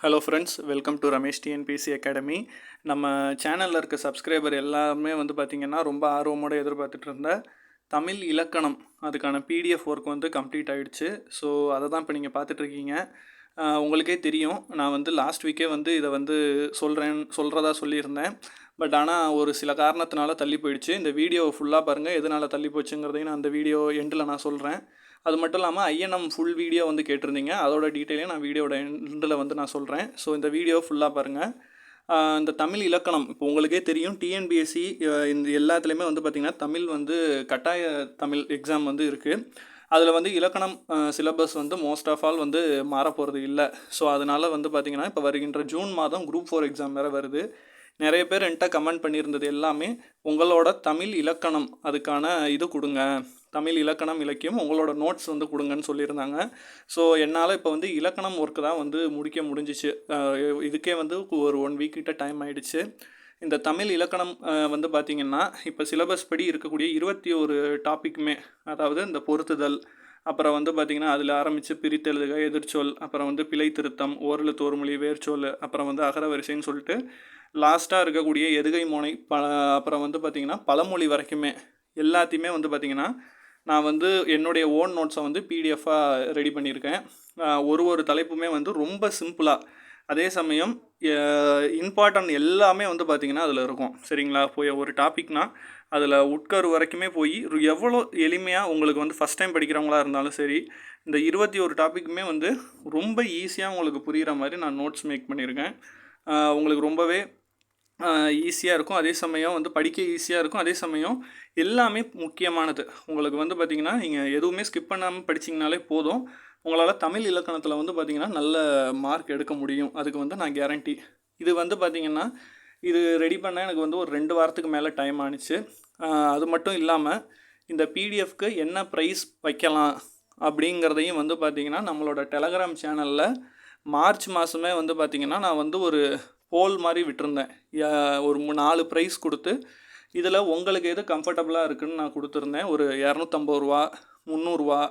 Hello friends welcome to Ramesh TNPSC academy நம்ம சேனலில் இருக்க சப்ஸ்கிரைபர் எல்லாருமே வந்து பார்த்திங்கன்னா ரொம்ப ஆர்வமோடு எதிர்பார்த்துட்டு இருந்த தமிழ் இலக்கணம் அதுக்கான பிடிஎஃப் ஒர்க் வந்து கம்ப்ளீட் ஆகிடுச்சு ஸோ அதை தான் இப்போ நீங்கள் பார்த்துட்ருக்கீங்க உங்களுக்கே தெரியும். நான் வந்து லாஸ்ட் வீக்கே வந்து இதை வந்து சொல்கிறேன் சொல்கிறதா சொல்லியிருந்தேன். பட் ஆனால் ஒரு சில காரணத்தினால தள்ளி போயிடுச்சு. இந்த வீடியோ ஃபுல்லாக பாருங்கள் எதனால் தள்ளி போச்சுங்கிறதையும் நான் அந்த வீடியோ எண்டில் நான் சொல்கிறேன் அது மட்டும் இல்லாமல் ஐஎன்எம் ஃபுல் வீடியோ வந்து கேட்டிருந்தீங்க. அதோட டீட்டெயிலையும் நான் வீடியோட எண்டில் வந்து நான் சொல்கிறேன் ஸோ இந்த வீடியோ ஃபுல்லாக பாருங்கள் இந்த தமிழ் இலக்கணம் இப்போ உங்களுக்கே தெரியும் டிஎன்பிஎஸ்சி இந்த எல்லாத்துலேயுமே வந்து பார்த்திங்கன்னா தமிழ் வந்து கட்டாய தமிழ் எக்ஸாம் வந்து இருக்குது அதில் வந்து இலக்கணம் சிலபஸ் வந்து மோஸ்ட் ஆஃப் ஆல் வந்து மாறப்போகிறது இல்லை. ஸோ அதனால் வந்து பார்த்திங்கன்னா இப்போ வருகின்ற ஜூன் மாதம் குரூப் ஃபோர் எக்ஸாம் வேறு வருது. நிறைய பேர் என்கிட்ட கமெண்ட் பண்ணியிருந்தது எல்லாமே உங்களோட தமிழ் இலக்கணம் அதுக்கான இது கொடுங்க. தமிழ் இலக்கணம் இலக்கியம் உங்களோட நோட்ஸ் வந்து கொடுங்கன்னு சொல்லியிருந்தாங்க. ஸோ என்னால் இப்போ வந்து இலக்கணம் ஒர்க்கு தான் வந்து முடிக்க முடிஞ்சிச்சு. இதுக்கே வந்து ஒரு ஒன் வீக் கிட்ட டைம் ஆகிடுச்சு இந்த தமிழ் இலக்கணம் வந்து பார்த்திங்கன்னா இப்போ சிலபஸ் படி இருக்கக்கூடிய இருபத்தி ஒரு டாப்பிக்குமே அதாவது இந்த பொருத்துதல் அப்புறம் வந்து பார்த்திங்கன்னா அதில் ஆரம்பித்து பிரித்தெழுதுக எதிர்ச்சொல் அப்புறம் வந்து பிழை திருத்தம் ஓரலு தோர்மொழி வேர்ச்சொல் அப்புறம் வந்து அகர வரிசைன்னு சொல்லிட்டு லாஸ்ட்டாக இருக்கக்கூடிய எதுகை மோனை ப அப்புறம் வந்து பார்த்திங்கன்னா பழமொழி வரைக்குமே எல்லாத்தையுமே வந்து பார்த்திங்கன்னா நான் வந்து என்னுடைய ஓன் நோட்ஸை வந்து பிடிஎஃபாக ரெடி பண்ணியிருக்கேன். ஒரு ஒரு தலைப்புமே வந்து ரொம்ப சிம்பிளாக அதே சமயம் இம்பார்ட்டன்ட் எல்லாமே வந்து பார்த்திங்கன்னா அதில் இருக்கும். சரிங்களா? போய் ஒரு டாபிக்னால் அதில் உட்கரு வரைக்குமே போய் எவ்வளோ எளிமையாக உங்களுக்கு வந்து ஃபஸ்ட் டைம் படிக்கிறவங்களா இருந்தாலும் சரி இந்த இருபத்தி ஒரு டாப்பிக்குமே வந்து ரொம்ப ஈஸியாக உங்களுக்கு புரிகிற மாதிரி நான் நோட்ஸ் மேக் பண்ணியிருக்கேன். உங்களுக்கு ரொம்பவே ஈஸியாக இருக்கும். அதே சமயம் வந்து படிக்க ஈஸியாக இருக்கும். அதே சமயம் எல்லாமே முக்கியமானது. உங்களுக்கு வந்து பார்த்திங்கன்னா நீங்கள் எதுவுமே ஸ்கிப் பண்ணாமல் படிச்சிங்கனாலே போதும். உங்களால் தமிழ் இலக்கணத்தில் வந்து பார்த்திங்கன்னா நல்ல மார்க் எடுக்க முடியும். அதுக்கு வந்து நான் கேரண்டி இது வந்து பார்த்திங்கன்னா இது ரெடி பண்ண எனக்கு வந்து ஒரு ரெண்டு வாரத்துக்கு மேலே டைம் ஆணிச்சு அது மட்டும் இல்லாமல் இந்த பிடிஎஃப்க்கு என்ன ப்ரைஸ் வைக்கலாம் அப்படிங்கிறதையும் வந்து பார்த்திங்கன்னா நம்மளோட டெலகிராம் சேனலில் மார்ச் மாதமே வந்து பார்த்திங்கன்னா நான் வந்து ஒரு போல் மாதிரி விட்டுருந்தேன். ஒரு நாலு ப்ரைஸ் கொடுத்து இதில் உங்களுக்கு எது கம்ஃபர்டபுளாக இருக்குதுன்னு நான் கொடுத்துருந்தேன். ஒரு இரநூத்தம்பது ரூபா முந்நூறுரூவா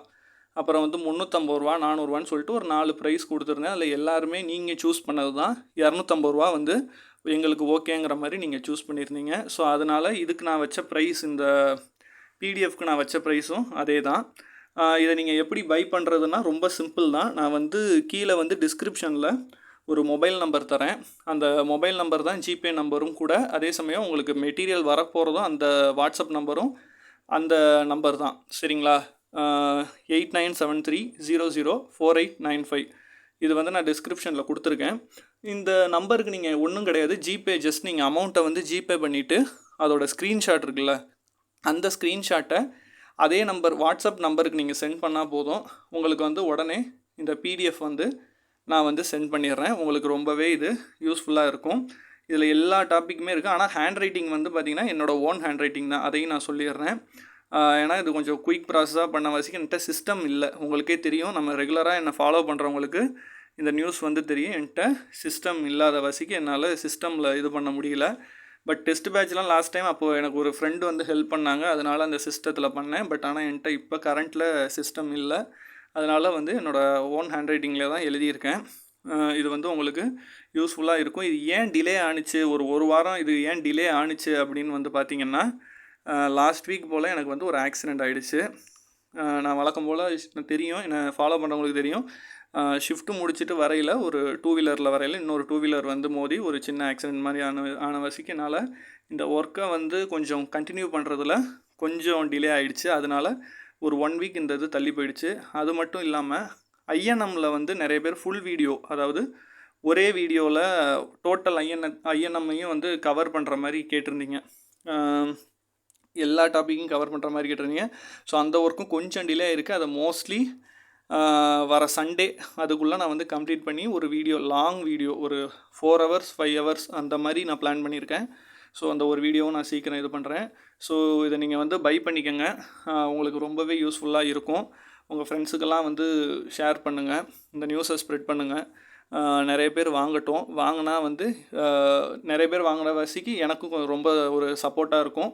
அப்புறம் வந்து முந்நூற்றம்பது ரூபா நானூறுரூவான்னு சொல்லிட்டு ஒரு நாலு ப்ரைஸ் கொடுத்துருந்தேன். அதில் எல்லாருமே நீங்கள் சூஸ் பண்ணது தான். இரநூத்தம்பது ரூபா வந்து எங்களுக்கு ஓகேங்கிற மாதிரி நீங்கள் சூஸ் பண்ணியிருந்தீங்க. ஸோ அதனால் இதுக்கு நான் வச்ச ப்ரைஸ் இந்த பிடிஎஃப்க்கு நான் வச்ச ப்ரைஸும் அதே தான். இதை நீங்கள் எப்படி பை பண்ணுறதுன்னா ரொம்ப சிம்பிள் தான். நான் வந்து கீழே வந்து டிஸ்கிரிப்ஷனில் ஒரு மொபைல் நம்பர் தரேன். அந்த மொபைல் நம்பர் தான் ஜிபே நம்பரும் கூட. அதே சமயம் உங்களுக்கு மெட்டீரியல் வரப்போகிறதும் அந்த வாட்ஸ்அப் நம்பரும் அந்த நம்பர் தான். சரிங்களா? Eight nine seven three zero zero four eight nine five இது வந்து நான் டிஸ்கிரிப்ஷனில் கொடுத்துருக்கேன். இந்த நம்பருக்கு நீங்கள் ஒன்றும் கிடையாது. ஜிபே ஜஸ்ட் நீங்கள் அமௌண்ட்டை வந்து ஜிபே பண்ணிவிட்டு அதோட ஸ்க்ரீன்ஷாட் இருக்குல்ல அந்த ஸ்க்ரீன்ஷாட்டை அதே நம்பர் வாட்ஸ்அப் நம்பருக்கு நீங்கள் சென்ட் பண்ணால் போதும். உங்களுக்கு வந்து உடனே இந்த பிடிஎஃப் வந்து நான் வந்து சென்ட் பண்ணிடுறேன். உங்களுக்கு ரொம்பவே இது யூஸ்ஃபுல்லாக இருக்கும். இதில் எல்லா டாப்பிக்குமே இருக்குது ஆனால் ஹேண்ட் ரைட்டிங் வந்து பார்த்திங்கன்னா என்னோடய ஓன் ஹேண்ட் ரைட்டிங் தான். அதையும் நான் சொல்லிடுறேன். ஏன்னா இது கொஞ்சம் குயிக் ப்ராசஸாக பண்ண வசிக்க என்கிட்ட சிஸ்டம் இல்லை. உங்களுக்கே தெரியும். நம்ம ரெகுலராக என்னை ஃபாலோ பண்ணுறவங்களுக்கு இந்த நியூஸ் வந்து தெரியும். என்கிட்ட சிஸ்டம் இல்லாத வசிக்கு என்னால் சிஸ்டமில் இது பண்ண முடியல. பட் டெஸ்ட் பேட்ச்லாம் லாஸ்ட் டைம் அப்போது எனக்கு ஒரு ஃப்ரெண்டு வந்து ஹெல்ப் பண்ணாங்க. அதனால் அந்த சிஸ்டத்தில் பண்ணேன். பட் ஆனால் என்கிட்ட இப்போ கரண்ட்டில் சிஸ்டம் இல்லை. அதனால் வந்து என்னோடய ஓன் ஹேண்ட் ரைட்டிங்கில் தான் எழுதியிருக்கேன். இது வந்து உங்களுக்கு யூஸ்ஃபுல்லாக இருக்கும். இது ஏன் டிலே ஆணுச்சு ஒரு ஒரு வாரம் இது ஏன் டிலே ஆணுச்சு அப்படின்னு வந்து பார்த்திங்கன்னா லாஸ்ட் வீக் போல் எனக்கு வந்து ஒரு ஆக்சிடெண்ட் ஆகிடுச்சு நான் வழக்கம் போல் தெரியும். என்னை ஃபாலோ பண்ணுறவங்களுக்கு தெரியும். ஷிஃப்ட்டு முடிச்சுட்டு வரையில் ஒரு டூ வீலரில் வரையில் இன்னொரு டூ வீலர் வந்து மோதி ஒரு சின்ன ஆக்சிடெண்ட் மாதிரி ஆன ஆன வசிக்கு என்னால் இந்த ஒர்க்கை வந்து கொஞ்சம் கண்டினியூ பண்ணுறதுல கொஞ்சம் டிலே ஆகிடுச்சு அதனால் ஒரு ஒன் வீக் இந்த இது தள்ளி போயிடுச்சு. அது மட்டும் இல்லாமல் ஐஎன்எம்மில் வந்து நிறைய பேர் ஃபுல் வீடியோ அதாவது ஒரே வீடியோவில் டோட்டல் ஐஎன் ஐஎன்எம்மையும் வந்து கவர் பண்ணுற மாதிரி கேட்டிருந்தீங்க. எல்லா டாப்பிக்கும் கவர் பண்ணுற மாதிரி கேட்டிருந்தீங்க. ஸோ அந்த ஒர்க்கும் கொஞ்சம் டிலே இருக்குது அதை மோஸ்ட்லி வர சண்டே அதுக்குள்ளே நான் வந்து கம்ப்ளீட் பண்ணி ஒரு வீடியோ லாங் வீடியோ ஒரு ஃபோர் ஹவர்ஸ் ஃபைவ் ஹவர்ஸ் அந்த மாதிரி நான் பிளான் பண்ணியிருக்கேன். ஸோ அந்த ஒரு வீடியோவும் நான் சீக்கிரம் இது பண்ணுறேன் ஸோ இதை நீங்கள் வந்து பை பண்ணிக்கோங்க. உங்களுக்கு ரொம்பவே யூஸ்ஃபுல்லாக இருக்கும். உங்கள் ஃப்ரெண்ட்ஸுக்கெல்லாம் வந்து ஷேர் பண்ணுங்கள் இந்த நியூஸை ஸ்ப்ரெட் பண்ணுங்கள் நிறைய பேர் வாங்கட்டும். வாங்கினா வந்து நிறைய பேர் வாங்குகிற வசிக்கு எனக்கும் ரொம்ப ஒரு சப்போர்ட்டாக இருக்கும்.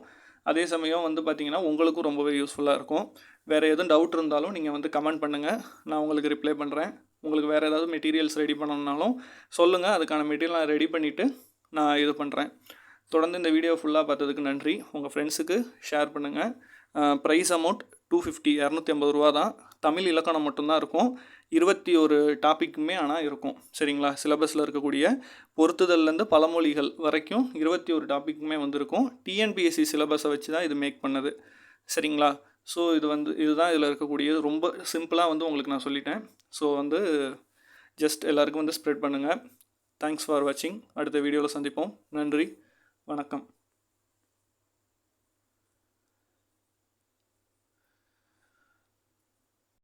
அதே சமயம் வந்து பார்த்திங்கன்னா உங்களுக்கும் ரொம்பவே யூஸ்ஃபுல்லாக இருக்கும். வேறு எதுவும் டவுட் இருந்தாலும் நீங்கள் வந்து கமெண்ட் பண்ணுங்கள் நான் உங்களுக்கு ரிப்ளை பண்ணுறேன் உங்களுக்கு வேறு ஏதாவது மெட்டீரியல்ஸ் ரெடி பண்ணணுன்னாலும் சொல்லுங்கள் அதுக்கான மெட்டீரியல் நான் ரெடி பண்ணிவிட்டு நான் இது பண்ணுறேன் தொடர்ந்து இந்த வீடியோ ஃபுல்லாக பார்த்ததுக்கு நன்றி. உங்கள் ஃப்ரெண்ட்ஸுக்கு ஷேர் பண்ணுங்கள் ப்ரைஸ் அமௌண்ட் டூ ஃபிஃப்டி இரநூத்தி ஐம்பது ரூபா தான். தமிழ் இலக்கணம் மட்டும்தான் இருக்கும். இருபத்தி ஒரு டாப்பிக்குமே ஆனால் இருக்கும். சரிங்களா? சிலபஸில் இருக்கக்கூடிய பொருத்துதல்லேருந்து பழமொழிகள் வரைக்கும் இருபத்தி ஒரு டாப்பிக்குமே வந்திருக்கும். டிஎன்பிஎஸ்சி சிலபஸை வச்சு தான் இது மேக் பண்ணது. சரிங்களா? ஸோ இது வந்து இதுதான் இதில் இருக்கக்கூடியது. ரொம்ப சிம்பிளாக வந்து உங்களுக்கு நான் சொல்லிட்டேன். ஸோ வந்து ஜஸ்ட் எல்லாருக்கும் வந்து ஸ்ப்ரெட் பண்ணுங்கள் தேங்க்ஸ் ஃபார் வாட்சிங் அடுத்த வீடியோவில் சந்திப்போம். நன்றி. வணக்கம்.